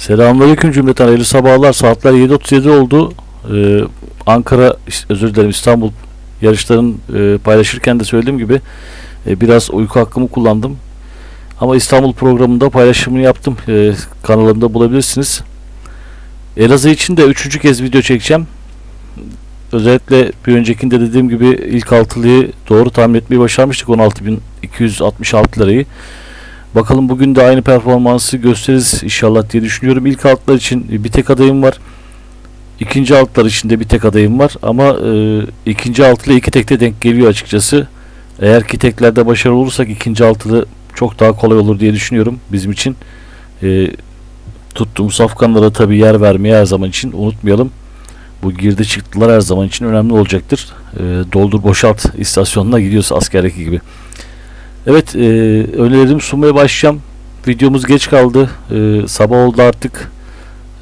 Selamünaleyküm cümleten hayırlı sabahlar. Saatler 7.37 oldu. Ee, Ankara, özür dilerim İstanbul yarışların e, paylaşırken de söylediğim gibi e, biraz uyku hakkımı kullandım. Ama İstanbul programında paylaşımını yaptım. E, kanalımda bulabilirsiniz. Elazığ için de üçüncü kez video çekeceğim. Özellikle bir öncekinde dediğim gibi ilk altılıyı doğru tahmin etmeyi başarmıştık 16.266 lirayı. Bakalım bugün de aynı performansı gösteririz inşallah diye düşünüyorum. İlk altlar için bir tek adayım var. İkinci altlar için de bir tek adayım var. Ama e, ikinci altılı iki tekte denk geliyor açıkçası. Eğer ki teklerde başarılı olursak ikinci altılı çok daha kolay olur diye düşünüyorum bizim için. E, tuttuğumuz safkanlara tabi yer vermeye her zaman için unutmayalım. Bu girdi çıktılar her zaman için önemli olacaktır. E, doldur boşalt istasyonuna gidiyorsa askerdeki gibi. Evet e, önerilerimi sunmaya başlayacağım. Videomuz geç kaldı. E, sabah oldu artık.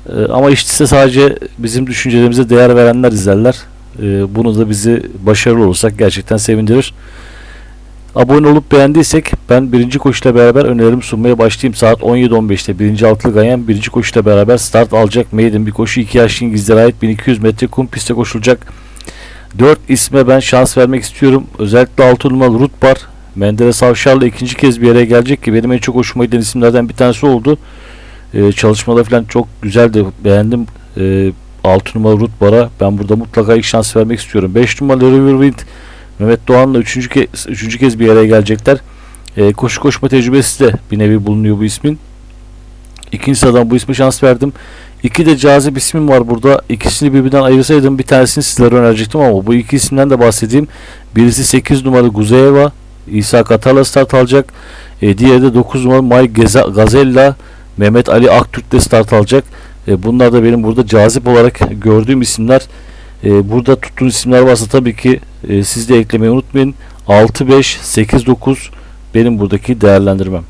E, ama işte sadece bizim düşüncelerimize değer verenler izlerler. E, bunu da bizi başarılı olursak gerçekten sevindirir. Abone olup beğendiysek ben birinci koşuyla beraber önerimi sunmaya başlayayım. Saat 17.15'te birinci altılı ganyan birinci koşuyla beraber start alacak. Maiden bir koşu 2 yaşlı İngilizlere ait 1200 metre kum pistte koşulacak. 4 isme ben şans vermek istiyorum. Özellikle 6 numaralı Rutbar Menderes Avşar'la ikinci kez bir yere gelecek ki benim en çok hoşuma giden isimlerden bir tanesi oldu. Ee, çalışmada falan çok güzeldi. Beğendim. Ee, 6 numaralı Rutbar'a ben burada mutlaka ilk şans vermek istiyorum. 5 numaralı Riverwind Mehmet Doğan'la üçüncü kez, üçüncü kez bir yere gelecekler. Ee, koşu koşma tecrübesi de bir nevi bulunuyor bu ismin. İkinci sıradan bu isme şans verdim. İki de cazip ismim var burada. İkisini birbirinden ayırsaydım bir tanesini sizlere önerecektim ama bu iki isimden de bahsedeyim. Birisi 8 numaralı Guzeyeva. İsa Katar'la start alacak. E, diğeri de 9 numaralı May Gazella Mehmet Ali Aktürk'le start alacak. E, bunlar da benim burada cazip olarak gördüğüm isimler. E, burada tuttuğunuz isimler varsa tabii ki e, siz de eklemeyi unutmayın. 6 5 8 9 benim buradaki değerlendirmem.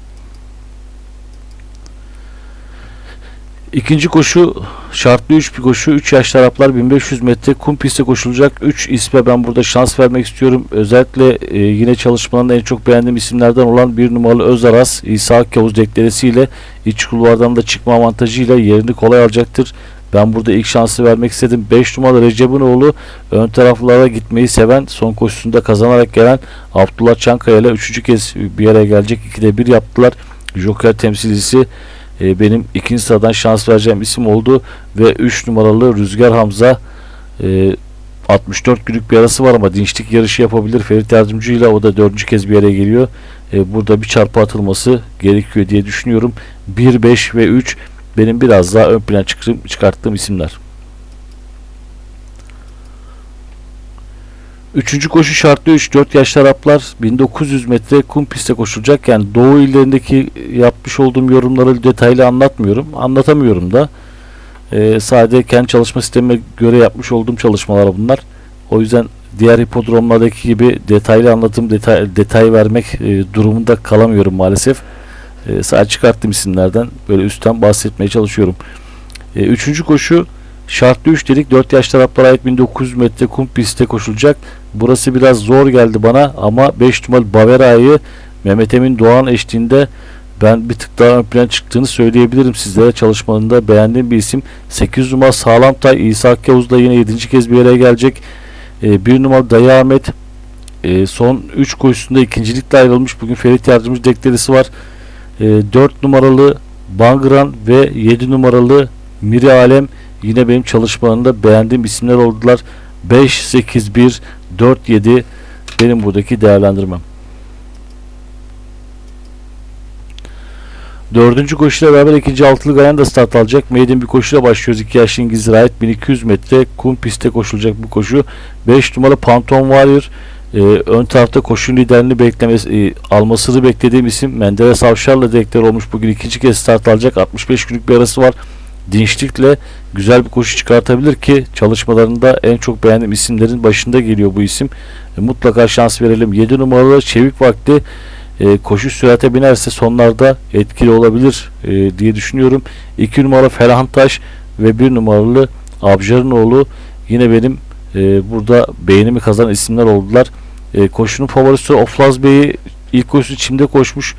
İkinci koşu şartlı 3 bir koşu. 3 yaşlı Araplar 1500 metre kum pistte koşulacak. 3 isme ben burada şans vermek istiyorum. Özellikle e, yine çalışmalarında en çok beğendiğim isimlerden olan bir numaralı Özaras İsa Kavuz dekleresiyle iç kulvardan da çıkma avantajıyla yerini kolay alacaktır. Ben burada ilk şansı vermek istedim. 5 numaralı Recep'in oğlu ön taraflara gitmeyi seven son koşusunda kazanarak gelen Abdullah Çankaya ile 3. kez bir yere gelecek. 2'de 1 yaptılar. Joker temsilcisi e, benim ikinci sıradan şans vereceğim isim oldu ve 3 numaralı Rüzgar Hamza e, 64 günlük bir arası var ama dinçlik yarışı yapabilir Ferit Yardımcı ile o da dördüncü kez bir yere geliyor. E, burada bir çarpı atılması gerekiyor diye düşünüyorum. 1, 5 ve 3 benim biraz daha ön plan çıkarttığım isimler. Üçüncü koşu şartlı 3-4 yaşlı Araplar 1900 metre kum pistte koşulacak. Yani Doğu illerindeki yapmış olduğum yorumları detaylı anlatmıyorum. Anlatamıyorum da. Ee, sadece kendi çalışma sistemime göre yapmış olduğum çalışmalar bunlar. O yüzden diğer hipodromlardaki gibi detaylı anlatım, detay, detay vermek e, durumunda kalamıyorum maalesef. E, sadece çıkarttığım isimlerden böyle üstten bahsetmeye çalışıyorum. E, üçüncü koşu Şartlı 3 dedik 4 yaş taraflara ait 1900 metre kum pistte koşulacak. Burası biraz zor geldi bana ama 5 numaralı Bavera'yı Mehmet Emin Doğan eşliğinde ben bir tık daha ön plan çıktığını söyleyebilirim sizlere. Çalışmalarında beğendiğim bir isim. 8 numara Sağlam Tay İsa Yavuz da yine 7. kez bir yere gelecek. 1 numara Dayı Ahmet e, son 3 koşusunda ikincilikle ayrılmış. Bugün Ferit Yardımcı deklerisi var. E, 4 numaralı Bangran ve 7 numaralı Miri Alem Yine benim çalışmalarında beğendiğim isimler oldular. 5, 8, 1, 4, 7 benim buradaki değerlendirmem. Dördüncü koşuyla beraber ikinci altılı gayen da start alacak. Maiden bir koşuyla başlıyoruz. 2 yaşlı İngilizlere ait 1200 metre kum pistte koşulacak bu koşu. 5 numara Panton Warrior. Ee, ön tarafta koşu liderini beklemesi, e, almasını beklediğim isim Menderes Avşar'la direktör olmuş. Bugün ikinci kez start alacak. 65 günlük bir arası var dinçlikle güzel bir koşu çıkartabilir ki çalışmalarında en çok beğendiğim isimlerin başında geliyor bu isim. E, mutlaka şans verelim. 7 numaralı Çevik Vakti e, koşu sürate binerse sonlarda etkili olabilir e, diye düşünüyorum. 2 numaralı Ferhan Taş ve 1 numaralı Abjar'ın oğlu yine benim e, burada beğenimi kazanan isimler oldular. E, koşunun favorisi Oflaz Bey'i ilk koşusu çimde koşmuş.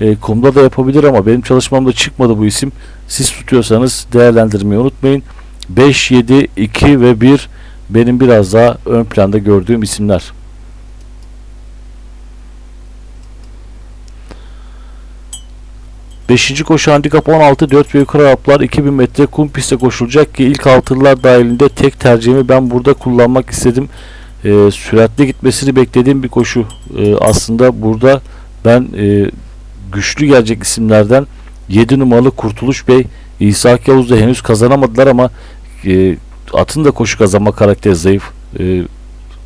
E, kumda da yapabilir ama benim çalışmamda çıkmadı bu isim. Siz tutuyorsanız değerlendirmeyi unutmayın. 5, 7, 2 ve 1 benim biraz daha ön planda gördüğüm isimler. Beşinci koşu handikap 16 4 ve yukarı Araplar 2000 metre kum pistte koşulacak ki ilk altılar dahilinde tek tercihimi ben burada kullanmak istedim. Ee, süratli gitmesini beklediğim bir koşu. Ee, aslında burada ben e, güçlü gelecek isimlerden 7 numaralı Kurtuluş Bey, İsa Yavuz henüz kazanamadılar ama e, atın da koşu kazanma karakteri zayıf. E,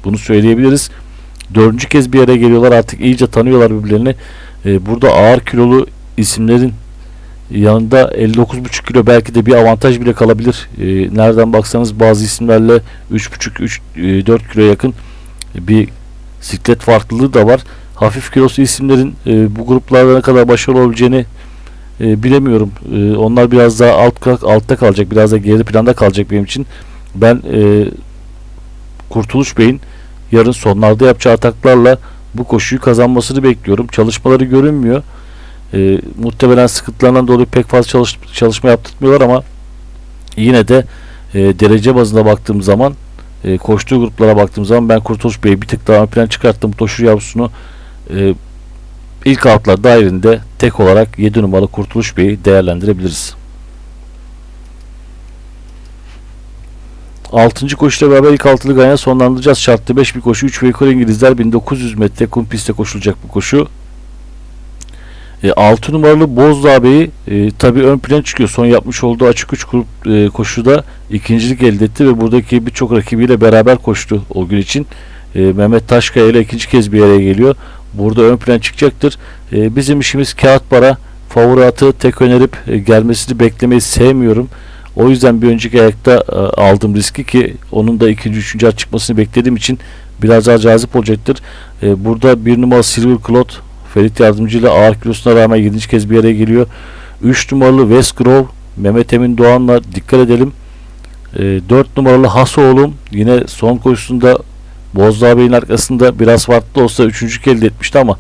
bunu söyleyebiliriz. Dördüncü kez bir yere geliyorlar artık iyice tanıyorlar birbirlerini. E, burada ağır kilolu isimlerin yanında 59,5 kilo belki de bir avantaj bile kalabilir. E, nereden baksanız bazı isimlerle 3,5 3 e, 4 kilo yakın bir siklet farklılığı da var. Hafif kilosu isimlerin e, bu gruplarda ne kadar başarılı olabileceğini e, bilemiyorum. E, onlar biraz daha alt altta kalacak, biraz da geri planda kalacak benim için. Ben e, Kurtuluş Bey'in yarın sonlarda yapacağı ataklarla bu koşuyu kazanmasını bekliyorum. Çalışmaları görünmüyor. E, muhtemelen sıkıntılarından dolayı pek fazla çalış, çalışma yaptırmıyorlar ama yine de e, derece bazında baktığım zaman e, koştuğu gruplara baktığım zaman ben Kurtuluş Bey'i bir tık daha ön plan çıkarttım. Toşur yavrusunu e, ilk altlar dairinde tek olarak 7 numaralı Kurtuluş Bey'i değerlendirebiliriz. 6. koşuyla beraber ilk altılı gayana sonlandıracağız. Şartlı 5 bir koşu. 3 ve yukarı İngilizler 1900 metre kum pistte koşulacak bu koşu. E, 6 numaralı Bozdağ Bey'i e, tabi ön plan çıkıyor. Son yapmış olduğu açık 3 grup e, koşuda ikincilik elde etti ve buradaki birçok rakibiyle beraber koştu o gün için. E, Mehmet Taşkaya ile ikinci kez bir yere geliyor. Burada ön plan çıkacaktır. E, bizim işimiz kağıt para. Favori atı tek önerip e, gelmesini beklemeyi sevmiyorum. O yüzden bir önceki ayakta e, aldım riski ki onun da ikinci, üçüncü at çıkmasını beklediğim için biraz daha cazip olacaktır. E, burada bir numaralı Silver Cloud Ferit Yardımcı ile ağır kilosuna rağmen 7. kez bir yere geliyor. 3 numaralı West Grove Mehmet Emin Doğan'la dikkat edelim. E, 4 numaralı Hasoğlu'm yine son koşusunda Bozdağ Bey'in arkasında biraz farklı olsa 3. elde etmişti ama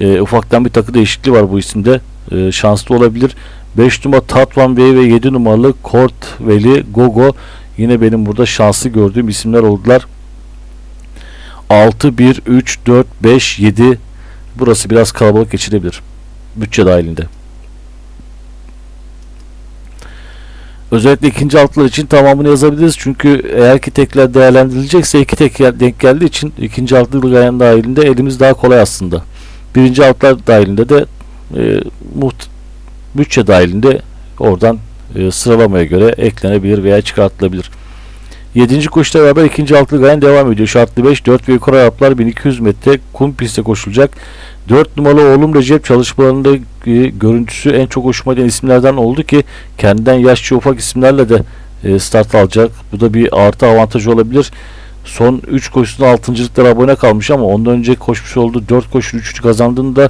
e, ufaktan bir takı değişikliği var bu isimde. E, şanslı olabilir. 5 numara Tatvan Bey ve 7 numaralı Kort Veli Gogo yine benim burada şanslı gördüğüm isimler oldular. 6, 1, 3, 4, 5, 7 burası biraz kalabalık geçirebilir. Bütçe dahilinde. Özellikle ikinci altlar için tamamını yazabiliriz. Çünkü eğer ki tekler değerlendirilecekse iki tek denk geldiği için ikinci altlı gayen dahilinde elimiz daha kolay aslında. Birinci altlar dahilinde de e, muht bütçe dahilinde oradan e, sıralamaya göre eklenebilir veya çıkartılabilir. 7. koşuyla beraber ikinci altlı gayen devam ediyor. Şartlı 5, 4 ve yukarı Araplar 1200 metre kum pistte koşulacak. 4 numaralı oğlum Recep çalışmalarında görüntüsü en çok hoşuma giden isimlerden oldu ki kendinden yaşça ufak isimlerle de e, start alacak. Bu da bir artı avantaj olabilir. Son 3 koşusunda 6.lıklara abone kalmış ama ondan önce koşmuş olduğu 4 koşu 3 kazandığını da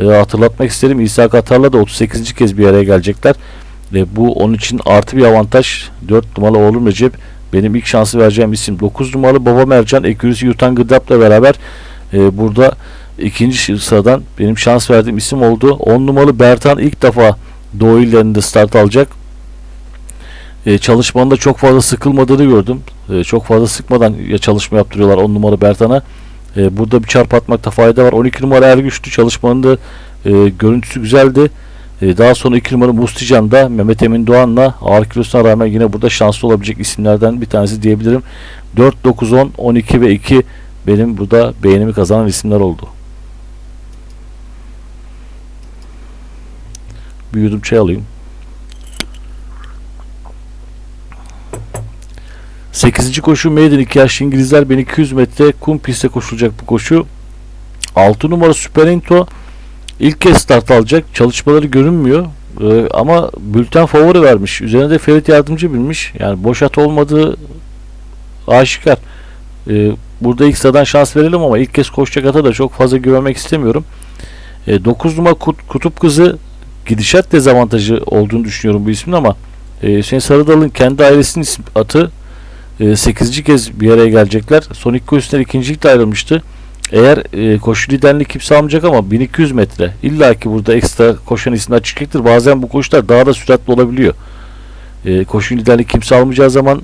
e, hatırlatmak isterim. İsa Katar'la da 38. kez bir araya gelecekler. E, bu onun için artı bir avantaj. 4 numaralı oğlum Recep benim ilk şansı vereceğim isim. 9 numaralı Baba Mercan Ekürüsü Yutan Gıdap'la beraber e, burada ikinci sıradan benim şans verdiğim isim oldu. 10 numaralı Bertan ilk defa Doğu illerinde start alacak. E, çalışmanda çok fazla sıkılmadığını gördüm. E, çok fazla sıkmadan ya çalışma yaptırıyorlar 10 numaralı Bertan'a. E, burada bir çarp atmakta fayda var. 12 numara Ergüçlü çalışmanın da e, görüntüsü güzeldi. E, daha sonra 2 numara Mustican da Mehmet Emin Doğan'la ağır kilosuna rağmen yine burada şanslı olabilecek isimlerden bir tanesi diyebilirim. 4, 9, 10, 12 ve 2 benim burada beğenimi kazanan isimler oldu. Bir yudum çay alayım. 8. koşu Maiden 2 yaşlı İngilizler 1200 metre kum pistte koşulacak bu koşu. 6 numara Super Into ilk kez start alacak. Çalışmaları görünmüyor. Ee, ama bülten favori vermiş. Üzerine de Ferit yardımcı bilmiş. Yani boş at olmadığı aşikar. Ee, burada ilk sıradan şans verelim ama ilk kez koşacak ata da çok fazla güvenmek istemiyorum. Ee, 9 numara Kut, Kutup Kızı gidişat dezavantajı olduğunu düşünüyorum bu ismin ama e, Hüseyin Sarıdal'ın kendi ailesinin atı e, 8. kez bir araya gelecekler. Son iki koşular ikincilikte ayrılmıştı. Eğer e, koşu liderliğini kimse almayacak ama 1200 metre illa ki burada ekstra koşan isimler çıkacaktır. Bazen bu koşular daha da süratli olabiliyor. E, koşu liderliğini kimse almayacağı zaman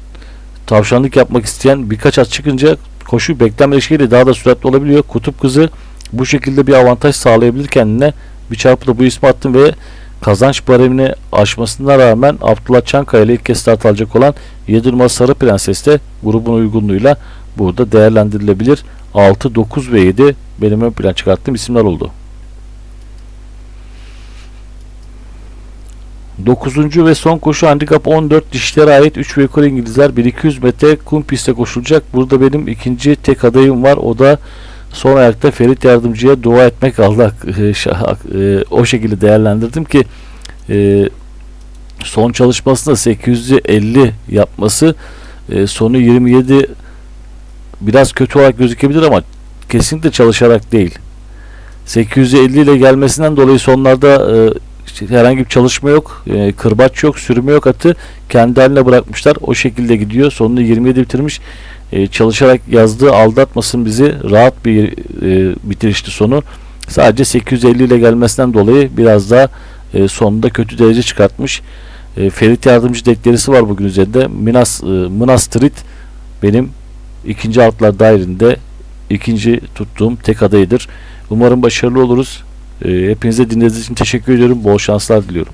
tavşanlık yapmak isteyen birkaç at çıkınca koşu beklenmedik şeyle daha da süratli olabiliyor. Kutup kızı bu şekilde bir avantaj sağlayabilir kendine. Bir çarpıda bu ismi attım ve kazanç baremini aşmasına rağmen Abdullah Çankaya ile ilk kez start alacak olan 7 numaralı Sarı Prenses de grubun uygunluğuyla burada değerlendirilebilir. 6, 9 ve 7 benim ön plan çıkarttığım isimler oldu. 9. ve son koşu handikap 14 dişlere ait 3 ve yukarı İngilizler 1200 metre kum pistte koşulacak. Burada benim ikinci tek adayım var. O da son ayakta Ferit Yardımcı'ya dua etmek Allah e, o şekilde değerlendirdim ki e, son çalışmasında 850 yapması e, sonu 27 biraz kötü olarak gözükebilir ama kesinlikle çalışarak değil. 850 ile gelmesinden dolayı sonlarda e, herhangi bir çalışma yok, e, kırbaç yok, sürme yok atı kendi haline bırakmışlar. O şekilde gidiyor. Sonunu 27 bitirmiş. E, çalışarak yazdığı aldatmasın bizi. Rahat bir e, bitirişti sonu. Sadece 850 ile gelmesinden dolayı biraz daha e, sonunda kötü derece çıkartmış. E, Ferit Yardımcı deklerisi var bugün üzerinde. Minas, e, Minas Street benim ikinci altlar dairinde ikinci tuttuğum tek adayıdır. Umarım başarılı oluruz. E, hepinize dinlediğiniz için teşekkür ediyorum. Bol şanslar diliyorum.